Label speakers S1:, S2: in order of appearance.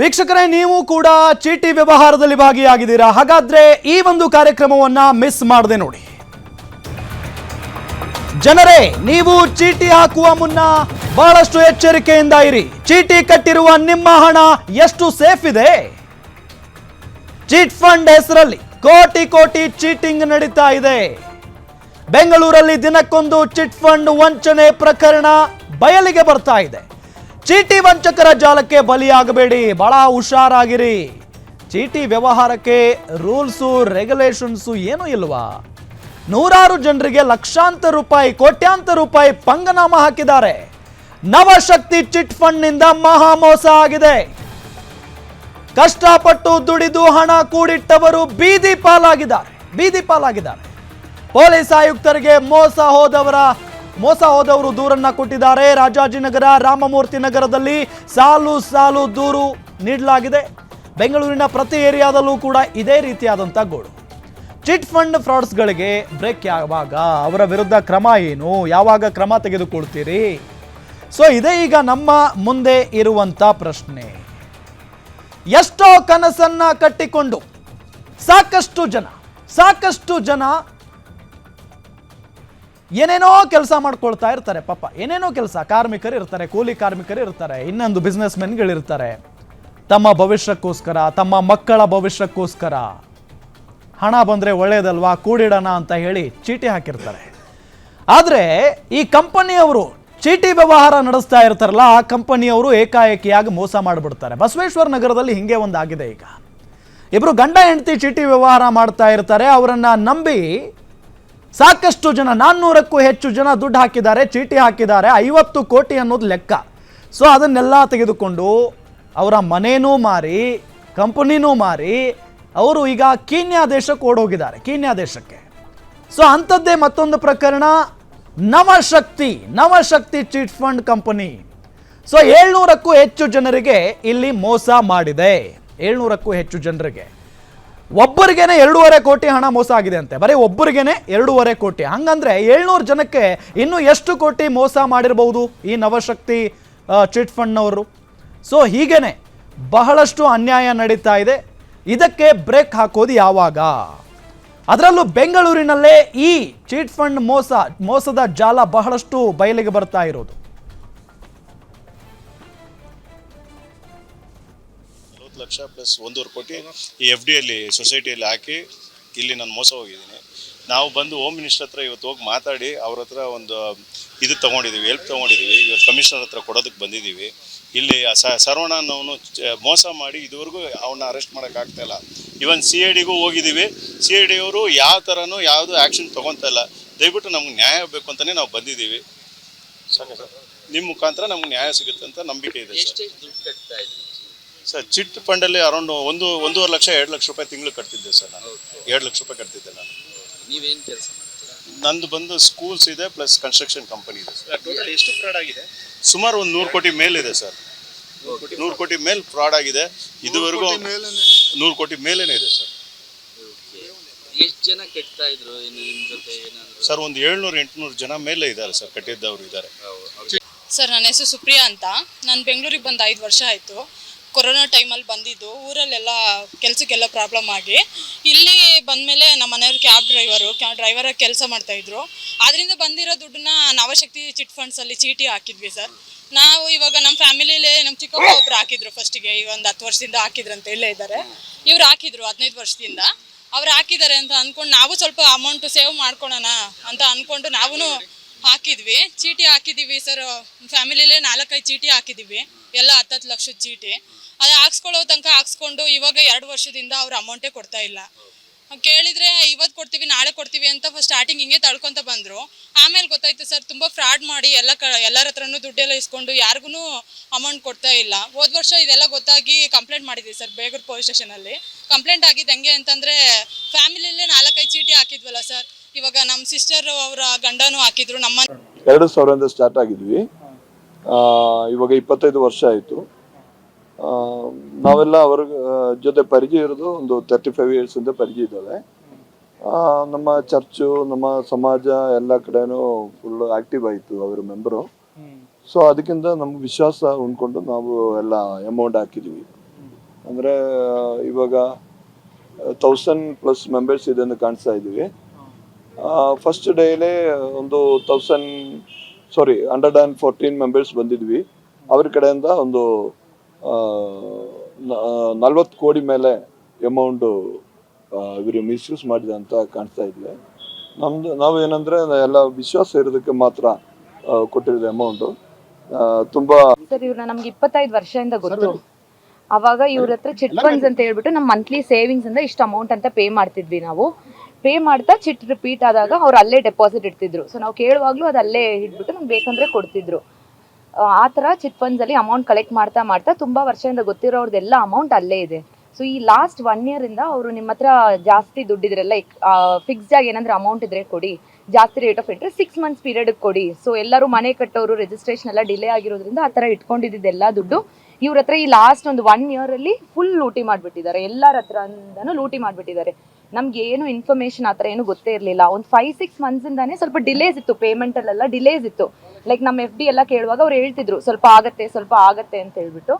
S1: ವೀಕ್ಷಕರೇ, ನೀವು ಕೂಡ ಚೀಟಿ ವ್ಯವಹಾರದಲ್ಲಿ ಭಾಗಿಯಾಗಿದ್ದೀರಾ? ಹಾಗಾದ್ರೆ ಈ ಒಂದು ಕಾರ್ಯಕ್ರಮವನ್ನ ಮಿಸ್ ಮಾಡದೆ ನೋಡಿ. ಜನರೇ, ನೀವು ಚೀಟಿ ಹಾಕುವ ಮುನ್ನ ಬಹಳಷ್ಟು ಎಚ್ಚರಿಕೆಯಿಂದ ಇರಿ. ಚೀಟಿ ಕಟ್ಟಿರುವ ನಿಮ್ಮ ಹಣ ಎಷ್ಟು ಸೇಫ್ ಇದೆ? ಚೀಟ್ ಫಂಡ್ ಹೆಸರಲ್ಲಿ ಕೋಟಿ ಕೋಟಿ ಚೀಟಿಂಗ್ ನಡೀತಾ ಇದೆ. ಬೆಂಗಳೂರಲ್ಲಿ ದಿನಕ್ಕೊಂದು ಚಿಟ್ ಫಂಡ್ ವಂಚನೆ ಪ್ರಕರಣ ಬಯಲಿಗೆ ಬರ್ತಾ ಇದೆ. ಚೀಟಿ ವಂಚಕರ ಜಾಲಕ್ಕೆ ಬಲಿಯಾಗಬೇಡಿ. ಬಹಳ ಹುಷಾರಾಗಿರಿ. ಚೀಟಿ ವ್ಯವಹಾರಕ್ಕೆ ರೂಲ್ಸು, ರೆಗ್ಯುಲೇಷನ್ಸು ಏನೂ ಇಲ್ವಾ? ನೂರಾರು ಜನರಿಗೆ ಲಕ್ಷಾಂತರ ರೂಪಾಯಿ, ಕೋಟ್ಯಾಂತರ ರೂಪಾಯಿ ಪಂಗನಾಮ ಹಾಕಿದ್ದಾರೆ. ನವಶಕ್ತಿ ಚಿಟ್ ಫಂಡ್ನಿಂದ ಮಹಾ ಮೋಸ ಆಗಿದೆ. ಕಷ್ಟಪಟ್ಟು ದುಡಿದು ಹಣ ಕೂಡಿಟ್ಟವರು ಬೀದಿ ಪಾಲಾಗಿದ್ದಾರೆ. ಬೀದಿ ಪಾಲಾಗಿದ್ದಾರೆ. ಪೊಲೀಸ್ ಆಯುಕ್ತರಿಗೆ ಮೋಸ ಹೋದವರ ಮೋಸ ಹೋದವರು ದೂರನ್ನ ಕೊಟ್ಟಿದ್ದಾರೆ. ರಾಜಾಜಿನಗರ, ರಾಮಮೂರ್ತಿ ನಗರದಲ್ಲಿ ಸಾಲು ಸಾಲು ದೂರು ನೀಡಲಾಗಿದೆ. ಬೆಂಗಳೂರಿನ ಪ್ರತಿ ಏರಿಯಾದಲ್ಲೂ ಕೂಡ ಇದೇ ರೀತಿಯಾದಂಥ ಗೋಡು. ಚಿಟ್ ಫಂಡ್ ಫ್ರಾಡ್ಸ್ಗಳಿಗೆ ಬ್ರೇಕ್ ಯಾವಾಗ? ಅವರ ವಿರುದ್ಧ ಕ್ರಮ ಏನು? ಯಾವಾಗ ಕ್ರಮ ತೆಗೆದುಕೊಳ್ತೀರಿ? ಸೊ, ಇದೇ ಈಗ ನಮ್ಮ ಮುಂದೆ ಇರುವಂತ ಪ್ರಶ್ನೆ. ಎಷ್ಟೋ ಕನಸನ್ನ ಕಟ್ಟಿಕೊಂಡು ಸಾಕಷ್ಟು ಜನ ಸಾಕಷ್ಟು ಜನ ಏನೇನೋ ಕೆಲಸ ಮಾಡ್ಕೊಳ್ತಾ ಇರ್ತಾರೆ, ಪಾಪ. ಏನೇನೋ ಕೆಲಸ, ಕಾರ್ಮಿಕರು ಇರ್ತಾರೆ, ಕೂಲಿ ಕಾರ್ಮಿಕರು ಇರ್ತಾರೆ, ಇನ್ನೊಂದು ಬಿಸ್ನೆಸ್ ಮೆನ್ಗಳಿರ್ತಾರೆ ತಮ್ಮ ಭವಿಷ್ಯಕ್ಕೋಸ್ಕರ, ತಮ್ಮ ಮಕ್ಕಳ ಭವಿಷ್ಯಕ್ಕೋಸ್ಕರ ಹಣ ಬಂದರೆ ಒಳ್ಳೆಯದಲ್ವಾ ಕೂಡಿಡೋಣ ಅಂತ ಹೇಳಿ ಚೀಟಿ ಹಾಕಿರ್ತಾರೆ. ಆದರೆ ಈ ಕಂಪನಿಯವರು ಚೀಟಿ ವ್ಯವಹಾರ ನಡೆಸ್ತಾ ಇರ್ತಾರಲ್ಲ, ಆ ಕಂಪನಿಯವರು ಏಕಾಏಕಿಯಾಗಿ ಮೋಸ ಮಾಡಿಬಿಡ್ತಾರೆ. ಬಸವೇಶ್ವರ ನಗರದಲ್ಲಿ ಹಿಂಗೆ ಒಂದು ಆಗಿದೆ ಈಗ. ಇಬ್ಬರು ಗಂಡ ಹೆಂಡತಿ ಚೀಟಿ ವ್ಯವಹಾರ ಮಾಡ್ತಾ ಇರ್ತಾರೆ, ಅವರನ್ನು ನಂಬಿ ಸಾಕಷ್ಟು ಜನ, ನಾನ್ನೂರಕ್ಕೂ ಹೆಚ್ಚು ಜನ ದುಡ್ಡು ಹಾಕಿದ್ದಾರೆ, ಚೀಟಿ ಹಾಕಿದ್ದಾರೆ, ಐವತ್ತು ಕೋಟಿ ಅನ್ನೋದು ಲೆಕ್ಕ. ಸೊ ಅದನ್ನೆಲ್ಲ ತೆಗೆದುಕೊಂಡು ಅವರ ಮನೆಯೂ ಮಾರಿ, ಕಂಪನಿನೂ ಮಾರಿ, ಅವರು ಈಗ ಕೀನ್ಯಾ ದೇಶಕ್ಕೆ ಓಡೋಗಿದ್ದಾರೆ, ಕೀನ್ಯಾ ದೇಶಕ್ಕೆ. ಸೊ ಅಂಥದ್ದೇ ಮತ್ತೊಂದು ಪ್ರಕರಣ, Navashakti Navashakti chit fund company. So ಏಳ್ನೂರಕ್ಕೂ ಹೆಚ್ಚು ಜನರಿಗೆ ಇಲ್ಲಿ ಮೋಸ ಮಾಡಿದೆ. ಏಳ್ನೂರಕ್ಕೂ ಹೆಚ್ಚು ಜನರಿಗೆ. ಒಬ್ಬರಿಗೇನೆ ಎರಡೂವರೆ ಕೋಟಿ ಹಣ ಮೋಸ ಆಗಿದೆ ಅಂತೆ. ಬರೀ ಒಬ್ಬರಿಗೇನೆ ಎರಡೂವರೆ ಕೋಟಿ. ಹಂಗಂದ್ರೆ ಏಳ್ನೂರು ಜನಕ್ಕೆ ಇನ್ನೂ ಎಷ್ಟು ಕೋಟಿ ಮೋಸ ಮಾಡಿರಬಹುದು ಈ ನವಶಕ್ತಿ ಚಿಟ್ ಫಂಡ್ನವರು ಸೊ ಹೀಗೇನೆ ಬಹಳಷ್ಟು ಅನ್ಯಾಯ ನಡೀತಾ ಇದೆ. ಇದಕ್ಕೆ ಬ್ರೇಕ್ ಹಾಕೋದು ಯಾವಾಗ? ಅದರಲ್ಲೂ ಬೆಂಗಳೂರಿನಲ್ಲೇ ಈ ಚೀಟ್ ಫಂಡ್ ಮೋಸ, ಮೋಸದ ಜಾಲ ಬಹಳಷ್ಟು ಬಯಲಿಗೆ ಬರ್ತಾ ಇರೋದು.
S2: ನಲವತ್ತು ಲಕ್ಷ ಪ್ಲಸ್ ಒಂದೂವರೆ ಕೋಟಿ ಈ ಎಫ್ ಡಿಯಲ್ಲಿ ಸೊಸೈಟಿಯಲ್ಲಿ ಹಾಕಿ ಇಲ್ಲಿ ನಾನು ಮೋಸ ಹೋಗಿದ್ದೀನಿ. ನಾವು ಬಂದು ಹೋಮ್ ಮಿನಿಸ್ಟರ್ ಹತ್ರ ಇವತ್ತು ಹೋಗಿ ಮಾತಾಡಿ ಅವ್ರ ಹತ್ರ ಒಂದು ಇದು ತೊಗೊಂಡಿದ್ದೀವಿ ಹೆಲ್ಪ್ ತೊಗೊಂಡಿದ್ದೀವಿ. ಇವತ್ತು ಕಮಿಷನರ್ ಹತ್ರ ಕೊಡೋದಕ್ಕೆ ಬಂದಿದ್ದೀವಿ. ಇಲ್ಲಿ ಸರ್ವಣ್ಣನವನು ಮೋಸ ಮಾಡಿ ಇದುವರೆಗೂ ಅವನ್ನ ಅರೆಸ್ಟ್ ಮಾಡೋಕ್ಕಾಗ್ತಾ ಇಲ್ಲ. ಇವನ್ ಸಿ ಐ ಡಿಗೂ ಹೋಗಿದ್ದೀವಿ. ಸಿ ಐ ಡಿ ಅವರು ಯಾವ ಥರನೂ ಯಾವುದು ಆ್ಯಕ್ಷನ್ ತೊಗೊತಾ ಇಲ್ಲ. ದಯವಿಟ್ಟು ನಮ್ಗೆ ನ್ಯಾಯ ಬೇಕು ಅಂತಲೇ ನಾವು ಬಂದಿದ್ದೀವಿ. ಸಾಕ ಸರ್. ನಿಮ್ಮ ಮುಖಾಂತರ ನಮ್ಗೆ ನ್ಯಾಯ ಸಿಗುತ್ತೆ ಅಂತ ನಂಬಿಕೆ ಇದೆ ಸರ್. ಸರ್ ಚಿಟ್ ಫಂಡಲ್ಲಿ ಅರೌಂಡ್ ಒಂದು ಒಂದೂವರೆ ಲಕ್ಷ ಎರಡು ಲಕ್ಷ ರೂಪಾಯಿ ತಿಂಗಳು ಕಟ್ತಿದ್ದೆ ಸರ್ ನಾನು. ಎರಡು ಲಕ್ಷ ರೂಪಾಯಿ ಕಟ್ತಿದ್ದೆ ನಾನು.
S3: ನೀವೇನು ಕೆಲಸ
S2: ನಂದು ಬಂದು ಸ್ಕೂಲ್ಸ್ ಇದೆ ಪ್ಲಸ್ ಕನ್ಸ್ಟ್ರಕ್ಷನ್ ಕಂಪನಿ ಇದೆ ಸರ್.
S4: ಟೋಟಲ್ ಎಷ್ಟು ಫ್ರಾಡ್ ಆಗಿದೆ?
S2: ಸುಮಾರು ಒಂದು ನೂರು ಕೋಟಿ ಮೇಲಿದೆ ಸರ್. ನೂರು ಕೋಟಿ ಮೇಲೆ ಫ್ರಾಡ್ ಆಗಿದೆ. ಇದುವರೆಗೂ ನೂರು ಕೋಟಿ ಮೇಲೇನೆ ಇದೆ ಸರ್.
S3: ಎಷ್ಟು ಜನ ಕಟ್ತಾ ಇದ್ರು? ಇನ್ನು ಜೊತೆ ಏನಾದ್ರು?
S2: ಸರ್ ಒಂದು ಏಳ್ನೂರು ಎಂಟುನೂರು ಜನ ಮೇಲೆ ಇದ್ದಾರೆ ಸರ್ ಕಟ್ಟಿದ್ದವರು ಇದ್ದಾರೆ.
S5: ಸರ್ ನನ್ನ ಹೆಸರು ಸುಪ್ರಿಯಾ ಅಂತ. ನಾನು ಬೆಂಗಳೂರಿಗೆ ಬಂದು ಐದು ವರ್ಷ ಆಯಿತು. ಕೊರೋನಾ ಟೈಮಲ್ಲಿ ಬಂದಿದ್ದು, ಊರಲ್ಲೆಲ್ಲ ಕೆಲಸಕ್ಕೆಲ್ಲ ಪ್ರಾಬ್ಲಮ್ ಆಗಿ. ಇಲ್ಲಿ ಬಂದಮೇಲೆ ನಮ್ಮ ಮನೆಯವ್ರು ಕ್ಯಾಬ್ ಡ್ರೈವರು ಕ್ಯಾ ಡ್ರೈವರ್ ಕೆಲಸ ಮಾಡ್ತಾಯಿದ್ರು ಅದರಿಂದ ಬಂದಿರೋ ದುಡ್ಡನ್ನ ನವಶಕ್ತಿ ಚಿಟ್ ಫಂಡ್ಸಲ್ಲಿ ಚೀಟಿ ಹಾಕಿದ್ವಿ ಸರ್. ನಾವು ಇವಾಗ ನಮ್ಮ ಫ್ಯಾಮಿಲಿಲಿ ನಮ್ಮ ಚಿಕ್ಕಪ್ಪ ಒಬ್ರು ಹಾಕಿದ್ರು ಫಸ್ಟಿಗೆ ಈ ಒಂದು ಹತ್ತು ವರ್ಷದಿಂದ ಹಾಕಿದ್ರಂತ ಇಲ್ಲೇ ಇದ್ದಾರೆ ಇವ್ರು ಹಾಕಿದ್ರು ಹದಿನೈದು ವರ್ಷದಿಂದ. ಅವ್ರು ಹಾಕಿದ್ದಾರೆ ಅಂತ ಅಂದ್ಕೊಂಡು ನಾವು ಸ್ವಲ್ಪ ಅಮೌಂಟ್ ಸೇವ್ ಮಾಡ್ಕೊಳೋಣ ಅಂತ ಅಂದ್ಕೊಂಡು ನಾವು ಹಾಕಿದ್ವಿ. ಚೀಟಿ ಹಾಕಿದ್ದೀವಿ ಸರ್. ಫ್ಯಾಮಿಲಿಲೇ ನಾಲ್ಕೈದು ಚೀಟಿ ಹಾಕಿದ್ದೀವಿ. ಎಲ್ಲ ಹತ್ತತ್ತು ಲಕ್ಷದ ಚೀಟಿ. ಅದು ಹಾಕ್ಸ್ಕೊಳ್ಳೋ ತನಕ ಹಾಕ್ಸ್ಕೊಂಡು ಇವಾಗ ಎರಡು ವರ್ಷದಿಂದ ಅವ್ರ ಅಮೌಂಟೇ ಕೊಡ್ತಾ ಇಲ್ಲ. ಕೇಳಿದ್ರೆ ಇವತ್ತು ಕೊಡ್ತೀವಿ, ನಾಳೆ ಕೊಡ್ತೀವಿ ಅಂತ ಫಸ್ಟ್ ಸ್ಟಾರ್ಟಿಂಗ್ ಹಿಂಗೆ ತಳ್ಕೊಂತ ಬಂದರು. ಆಮೇಲೆ ಗೊತ್ತಾಯ್ತು ಸರ್, ತುಂಬ ಫ್ರಾಡ್ ಮಾಡಿ ಎಲ್ಲ ಕ, ಎಲ್ಲರ ಹತ್ರನೂ ದುಡ್ಡೆಲ್ಲ ಇಸ್ಕೊಂಡು ಯಾರಿಗೂ ಅಮೌಂಟ್ ಕೊಡ್ತಾ ಇಲ್ಲ. ಹೋದ ವರ್ಷ ಇದೆಲ್ಲ ಗೊತ್ತಾಗಿ ಕಂಪ್ಲೇಂಟ್ ಮಾಡಿದ್ವಿ ಸರ್, ಬೇಗರ್ ಪೊಲೀಸ್ ಸ್ಟೇಷನಲ್ಲಿ ಕಂಪ್ಲೇಂಟ್ ಆಗಿದ್ದು ಹೆಂಗೆ ಅಂತಂದರೆ ಫ್ಯಾಮಿಲಿಯಲ್ಲೇ ನಾಲ್ಕೈದು ಚೀಟಿ ಹಾಕಿದ್ವಲ್ಲ ಸರ್. ಇವಾಗ ನಮ್ಮ ಸಿಸ್ಟರ್ ಅವರ ಗಂಡನೂ ಹಾಕಿದ್ರು ನಮ್ಮ
S6: ಎರಡು ಸಾವಿರದಿಂದ ಸ್ಟಾರ್ಟ್ ಆಗಿದ್ವಿ. ಇವಾಗ ಇಪ್ಪತ್ತೈದು ವರ್ಷ ಆಯಿತು. ನಾವೆಲ್ಲ ಅವ್ರ ಜೊತೆ ಪರಿಚಯ ಇರೋದು ಒಂದು ತರ್ಟಿ ಫೈವ್ ಇಂದ ಪರಿಚಯ ಇದ್ದಾವೆ. ನಮ್ಮ ಚರ್ಚು, ನಮ್ಮ ಸಮಾಜ ಎಲ್ಲ ಕಡೆನೂ ಫುಲ್ ಆಕ್ಟಿವ್ ಆಯಿತು ಅವರ ಮೆಂಬರು ಸೊ ಅದಕ್ಕಿಂತ ನಮ್ಗೆ ವಿಶ್ವಾಸ ಉಂಡ್ಕೊಂಡು ನಾವು ಎಲ್ಲ ಅಮೌಂಟ್ ಹಾಕಿದ್ವಿ ಅಂದರೆ ಇವಾಗ ತೌಸಂಡ್ ಪ್ಲಸ್ ಮೆಂಬರ್ಸ್ ಇದೆ ಅಂತ ಕಾಣಿಸ್ತಾ ಇದ್ದೀವಿ. ಫಸ್ಟ್ ಡೇಲೇ ಒಂದು thousand sorry hundred and fourteen members ಬಂದಿದ್ವಿ. ಅವ್ರ ಕಡೆಯಿಂದ ಒಂದು ನಲ್ವತ್ತು ಕೋಟಿ ಮೇಲೆ ಅಮೌಂಟು ಇವರು ಮಿಸ್ಯೂಸ್ ಮಾಡಿದೆ ಅಂತ ಕಾಣಿಸ್ತಾ ಇದೆ ನಮ್ಮದು ನಾವು ಏನಂದರೆ ಎಲ್ಲ ವಿಶ್ವಾಸ ಇರೋದಕ್ಕೆ ಮಾತ್ರ ಕೊಟ್ಟಿರೋದು ಅಮೌಂಟು ತುಂಬ
S4: ಸರ್ ಇವ್ರನ್ನ ನಮ್ಗೆ ಇಪ್ಪತ್ತೈದು ವರ್ಷದಿಂದ ಗೊತ್ತು. ಅವಾಗ ಇವ್ರ ಹತ್ರ ಚಿಟ್ ಫಂಡ್ಸ್ ಅಂತ ಹೇಳ್ಬಿಟ್ಟು ನಮ್ಮ ಮಂತ್ಲಿ ಸೇವಿಂಗ್ಸ್ ಇಂದ ಇಷ್ಟು ಅಮೌಂಟ್ ಅಂತ ಪೇ ಮಾಡ್ತಿದ್ವಿ ನಾವು. ಪೇ ಮಾಡ್ತಾ ಚಿಟ್ ರಿಪೀಟ್ ಆದಾಗ ಅವ್ರು ಅಲ್ಲೇ ಡೆಪಾಸಿಟ್ ಇಡ್ತಿದ್ರು. ಸೊ ನಾವು ಕೇಳುವಾಗ್ಲೂ ಅದು ಅಲ್ಲೇ ಇಟ್ಬಿಟ್ಟು ನಮ್ಗೆ ಬೇಕಂದ್ರೆ ಕೊಡ್ತಿದ್ರು. ಆ, ಥರ ಚಿಟ್ ಫಂಡ್ಸ್ ಅಲ್ಲಿ ಅಮೌಂಟ್ ಕಲೆಕ್ಟ್ ಮಾಡ್ತಾ ಮಾಡ್ತಾ ತುಂಬಾ ವರ್ಷದಿಂದ ಗೊತ್ತಿರೋರ್ದೆಲ್ಲ ಅಮೌಂಟ್ ಅಲ್ಲೇ ಇದೆ. ಸೊ ಈ ಲಾಸ್ಟ್ ಒನ್ ಇಯರ್ ಇಂದ ಅವರು ನಿಮ್ಮ ಹತ್ರ ಜಾಸ್ತಿ ಲೈಕ್ ಫಿಕ್ಸ್ಡ್ ಆಗಿ ಏನಂದ್ರೆ ಅಮೌಂಟ್ ಇದ್ರೆ ಕೊಡಿ. ಜಾಸ್ತಿ rate of interest six months period ಕೊಡಿ. ಸೊ ಎಲ್ಲರೂ ಮನೆ ಕಟ್ಟೋರು ರಿಜಿಸ್ಟ್ರೇಷನ್ ಎಲ್ಲ ಡಿಲೇ ಆಗಿರೋದ್ರಿಂದ ಆ ಥರ ಇಟ್ಕೊಂಡಿದ್ದೆಲ್ಲ ದುಡ್ಡು ಇವ್ರ ಹತ್ರ ಈ ಲಾಸ್ಟ್ ಒಂದು ಒನ್ ಇಯರ್ ಅಲ್ಲಿ ಫುಲ್ ಲೂಟಿ ಮಾಡ್ಬಿಟ್ಟಿದ್ದಾರೆ. ಎಲ್ಲರ ಹತ್ರ ಲೂಟಿ ಮಾಡ್ಬಿಟ್ಟಿದ್ದಾರೆ. ನಮ್ಗೆ ಏನು ಇನ್ಫಾರ್ಮೇಶನ್ ಆ ಥರ ಏನು ಗೊತ್ತೇ ಇರಲಿಲ್ಲ. ಒಂದು ಫೈವ್ ಸಿಕ್ಸ್ ಮಂತ್ಸಿಂದಾನೇ ಸ್ವಲ್ಪ ಡಿಲೇಸ್ ಇತ್ತು. ಪೇಮೆಂಟಲ್ಲೆಲ್ಲ ಡಿಲೇಸ್ ಇತ್ತು. ಲೈಕ್ ನಮ್ಮ ಎಫ್ ಡಿ ಎಲ್ಲ ಕೇಳುವಾಗ ಅವ್ರು ಹೇಳ್ತಿದ್ರು ಸ್ವಲ್ಪ ಆಗತ್ತೆ ಸ್ವಲ್ಪ ಆಗತ್ತೆ ಅಂತ ಹೇಳ್ಬಿಟ್ಟು.